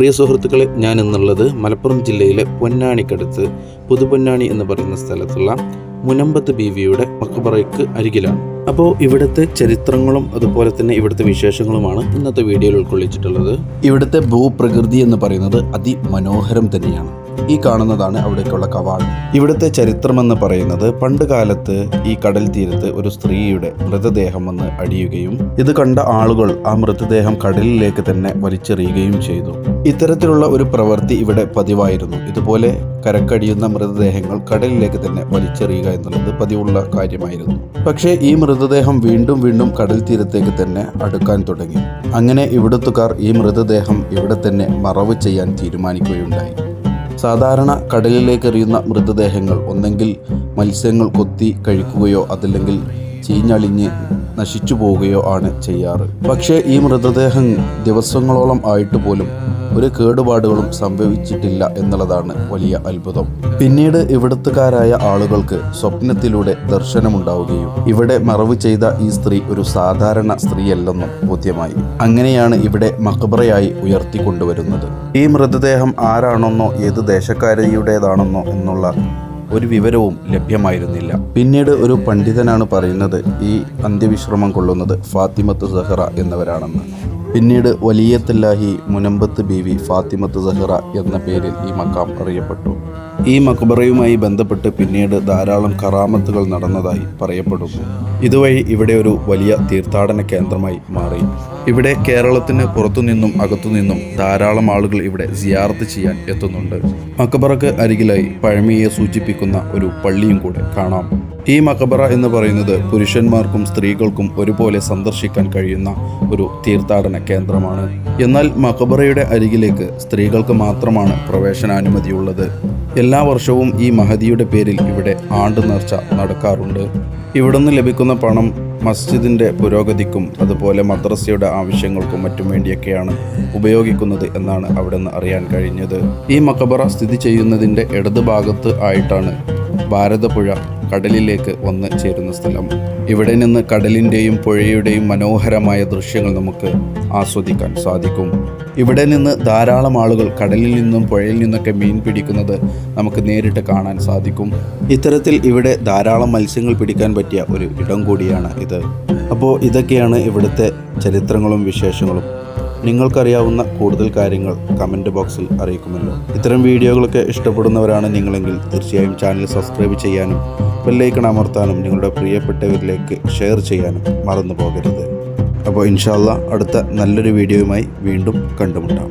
പ്രിയ സുഹൃത്തുക്കളെ ഞാൻ എന്നുള്ളത് മലപ്പുറം ജില്ലയിലെ പൊന്നാണിക്കടുത്ത് പുതുപൊന്നാണി എന്ന് പറയുന്ന സ്ഥലത്തുള്ള മുനമ്പത്ത് ബീവിയുടെ മക്കബറയ്ക്ക് അരികിലാണ്. അപ്പോൾ ഇവിടുത്തെ ചരിത്രങ്ങളും അതുപോലെ തന്നെ ഇവിടുത്തെ വിശേഷങ്ങളുമാണ് ഇന്നത്തെ വീഡിയോയിൽ ഉൾക്കൊള്ളിച്ചിട്ടുള്ളത്. ഇവിടുത്തെ ഭൂപ്രകൃതി എന്ന് പറയുന്നത് അതിമനോഹരം തന്നെയാണ്. ഈ കാണുന്നതാണ് അവിടേക്കുള്ള കവാടം. ഇവിടുത്തെ ചരിത്രം എന്ന് പറയുന്നത് പണ്ട് കാലത്ത് ഈ കടൽ തീരത്ത് ഒരു സ്ത്രീയുടെ മൃതദേഹം വന്ന് അടിയുകയും ഇത് കണ്ട ആളുകൾ ആ മൃതദേഹം കടലിലേക്ക് തന്നെ വലിച്ചെറിയുകയും ചെയ്തു. ഇത്തരത്തിലുള്ള ഒരു പ്രവൃത്തി ഇവിടെ പതിവായിരുന്നു. ഇതുപോലെ കരക്കടിയുന്ന മൃതദേഹങ്ങൾ കടലിലേക്ക് തന്നെ വലിച്ചെറിയുക എന്നുള്ളത് പതിവുള്ള കാര്യമായിരുന്നു. പക്ഷേ ഈ മൃതദേഹം വീണ്ടും വീണ്ടും കടൽ തീരത്തേക്ക് തന്നെ അടുക്കാൻ തുടങ്ങി. അങ്ങനെ ഇവിടുത്തുകാർ ഈ മൃതദേഹം ഇവിടെ തന്നെ മറവ് ചെയ്യാൻ തീരുമാനിക്കുകയുണ്ടായി. സാധാരണ കടലിലേക്ക് എറിയുന്ന മൃതദേഹങ്ങൾ ഒന്നെങ്കിൽ മത്സ്യങ്ങൾ കൊത്തി കഴിക്കുകയോ അതല്ലെങ്കിൽ ചീഞ്ഞളിഞ്ഞ് നശിച്ചു പോവുകയോ ആണ് ചെയ്യാറ്. പക്ഷേ ഈ മൃതദേഹം ദിവസങ്ങളോളം ആയിട്ട് പോലും ഒരു കേടുപാടുകളും സംഭവിച്ചിട്ടില്ല എന്നുള്ളതാണ് വലിയ അത്ഭുതം. പിന്നീട് ഇവിടുത്തുകാരായ ആളുകൾക്ക് സ്വപ്നത്തിലൂടെ ദർശനമുണ്ടാവുകയും ഇവിടെ മറവ് ചെയ്ത ഈ സ്ത്രീ ഒരു സാധാരണ സ്ത്രീയല്ലെന്നും ബോധ്യമായി. അങ്ങനെയാണ് ഇവിടെ മക്ബറയായി ഉയർത്തിക്കൊണ്ടുവരുന്നത്. ഈ മൃതദേഹം ആരാണെന്നോ ഏത് ദേശക്കാരിയുടേതാണെന്നോ എന്നുള്ള ഒരു വിവരവും ലഭ്യമായിരുന്നില്ല. പിന്നീട് ഒരു പണ്ഡിതനാണ് പറയുന്നത് ഈ അന്ത്യവിശ്രമം കൊള്ളുന്നത് ഫാത്തിമത്ത് സഹറ എന്നവരാണെന്ന്. പിന്നീട് വലിയത്തല്ലാഹി മുനമ്പത്ത് ബീവി ഫാത്തിമത്ത് സഹറ എന്ന പേരിൽ ഈ മക്കാം അറിയപ്പെട്ടു. ഈ മക്ബറയുമായി ബന്ധപ്പെട്ട് പിന്നീട് ധാരാളം കറാമത്തുകൾ നടന്നതായി പറയപ്പെടുന്നു. ഇതുവഴി ഇവിടെ ഒരു വലിയ തീർത്ഥാടന കേന്ദ്രമായി മാറി. ഇവിടെ കേരളത്തിന് പുറത്തുനിന്നും അകത്തുനിന്നും ധാരാളം ആളുകൾ ഇവിടെ സിയാർത്ത് ചെയ്യാൻ എത്തുന്നുണ്ട്. മക്കബറക്ക് അരികിലായി പഴമയെ സൂചിപ്പിക്കുന്ന ഒരു പള്ളിയും കൂടെ കാണാം. ഈ മക്കബറ എന്ന് പറയുന്നത് പുരുഷന്മാർക്കും സ്ത്രീകൾക്കും ഒരുപോലെ സന്ദർശിക്കാൻ കഴിയുന്ന ഒരു തീർത്ഥാടന കേന്ദ്രമാണ്. എന്നാൽ മക്കബറയുടെ അരികിലേക്ക് സ്ത്രീകൾക്ക് മാത്രമാണ് പ്രവേശനാനുമതിയുള്ളത്. എല്ലാ വർഷവും ഈ മഹതിയുടെ പേരിൽ ഇവിടെ ആണ്ട് നേർച്ച നടക്കാറുണ്ട്. ഇവിടുന്ന് ലഭിക്കുന്ന പണം മസ്ജിദിന്റെ പുരോഗതിക്കും അതുപോലെ മദ്രസയുടെ ആവശ്യങ്ങൾക്കും മറ്റും വേണ്ടിയൊക്കെയാണ് ഉപയോഗിക്കുന്നത് എന്നാണ് അവിടെ നിന്ന് അറിയാൻ കഴിഞ്ഞത്. ഈ മക്കബറ സ്ഥിതി ചെയ്യുന്നതിന്റെ ഇടത് ഭാഗത്ത് ആയിട്ടാണ് ഭാരതപ്പുഴ കടലിലേക്ക് വന്ന് ചേരുന്ന സ്ഥലം. ഇവിടെ നിന്ന് കടലിന്റെയും പുഴയുടെയും മനോഹരമായ ദൃശ്യങ്ങൾ നമുക്ക് ആസ്വദിക്കാൻ സാധിക്കും. ഇവിടെ നിന്ന് ധാരാളം ആളുകൾ കടലിൽ നിന്നും പുഴയിൽ നിന്നൊക്കെ മീൻ പിടിക്കുന്നത് നമുക്ക് നേരിട്ട് കാണാൻ സാധിക്കും. ഇത്തരത്തിൽ ഇവിടെ ധാരാളം മത്സ്യങ്ങൾ പിടിക്കാൻ പറ്റിയ ഒരു ഇടം കൂടിയാണ് ഇത്. അപ്പോൾ ഇതൊക്കെയാണ് ഇവിടുത്തെ ചരിത്രങ്ങളും വിശേഷങ്ങളും. നിങ്ങൾക്കറിയാവുന്ന കൂടുതൽ കാര്യങ്ങൾ കമന്റ് ബോക്സിൽ അറിയിക്കുമല്ലോ. ഇത്തരം വീഡിയോകളൊക്കെ ഇഷ്ടപ്പെടുന്നവരാണ് നിങ്ങളെങ്കിൽ തീർച്ചയായും ചാനൽ സബ്സ്ക്രൈബ് ചെയ്യാനും ബെല്ലൈക്കൺ അമർത്താനും നിങ്ങളുടെ പ്രിയപ്പെട്ടവരിലേക്ക് ഷെയർ ചെയ്യാനും മറന്നു പോകരുത് അപ്പോൾ ഇൻഷാല്ല അടുത്ത നല്ലൊരു വീഡിയോയുമായി വീണ്ടും കണ്ടുമുട്ടാം.